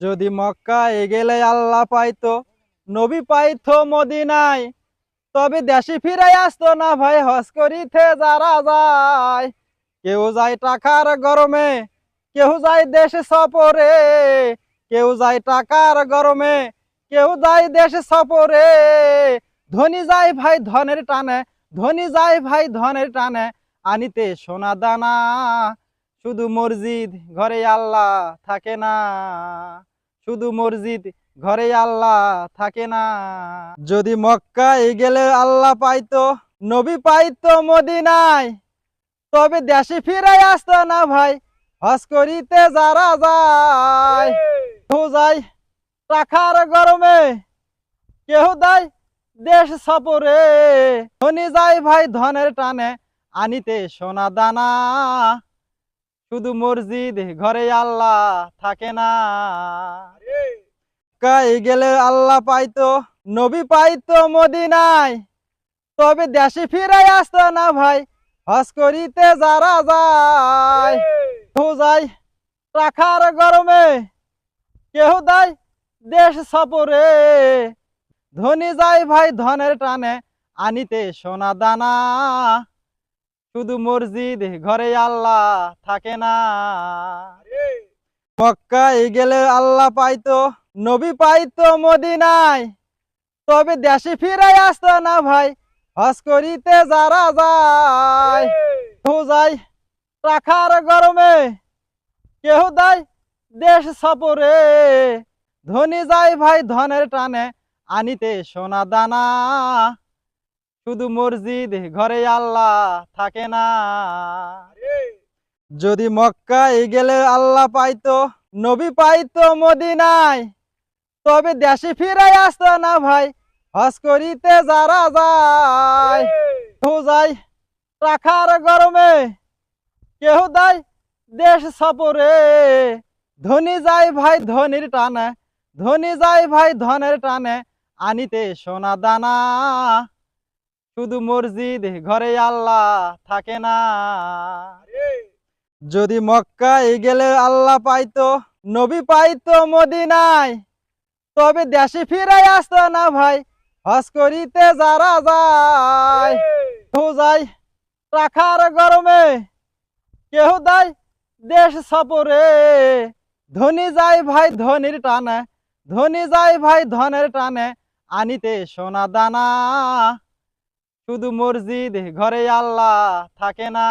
যদি মক্কায় গেলে আল্লাহ পাইতো, নবী পাইতো মদিনায়, তবে দেশে ফিরাই আসতো না ভাই, হজ করিতে যারা যায়। কেউ যায় টাকার গরমে, কেউ যায় দেশে সফরে। কেউ যায় টাকার গরমে, কেউ যায় দেশে সফরে। ধনী যায় ভাই ধনের টানে, ধনী যায় ভাই ধনের টানে, আনিতে সোনা দানা, শুধু মসজিদ ঘরে আল্লাহ থাকে না। শুধু মসজিদ ঘরে আল্লাহ থাকে না। যদি মক্কায় গেলে আল্লাহ পাইতো, নবী পাইতো মদিনায়, তবে দেশে ফিরাই আসতো না ভাই। হজ করিতে যারা যায় কেউ যায় গরমে কেউ দেয় দেশ সফরে। ধনী যায় ভাই ধনের টানে, আনিতে সোনা দানা। শুধু মসজিদ ঘরে আল্লাহ থাকে না। কাই গেলে আল্লাহ পাইতো নবী পাইতো মদিনায়। তবে দেশে ফিরাই আসতো না ভাই হজ করিতে যারা যায়। যায় টাকার গরমে কেহ দেয় দেশ সফরে। ধনী যায় ভাই ধনের টানে আনিতে সোনা দানা। শুধু মসজিদ ঘরে আল্লাহ থাকে না। মক্কায় গেলে আল্লাহ পাইতো নবী পাইতো মদিনায়। তবে দেশে ফিরাই আসতো না ভাই হজ করিতে যারা যায়। যায় টাকার গরমে কেহ দেয় দেশ সফরে। ধনী যায় ভাই ধনের টানে আনিতে সোনা দানা। শুধু মসজিদ ঘরে আল্লাহ থাকে না। যদি মক্কায় গেলে আল্লাহ পাইতো নবী পাইতো মদিনায় তবে দেশে ফিরাই আসতো না ভাই হজ করিতে যারা যায় কেউ যায় টাকার গরমে কেউ দেয় দেশ সফরে। ধনী যায় ভাই ধনির টানে ধনী যায় ভাই ধনের টানে আনিতে সোনা দানা শুধু মসজিদ ঘরে আল্লাহ থাকে না। যদি মক্কায় গেলে আল্লাহ পাইতো নবী পাইতো মদিনায় তবে দেশে ফিরাই আসতো না ভাই হজ করিতে যারা যায়। যায় টাকার গরমে কেহ দেয় দেশ সফরে। ধনী যায় ভাই ধনির টানে ধনী যায় ভাই ধনের টানে আনিতে সোনা দানা। শুধু মসজিদ ঘরে আল্লাহ থাকে না।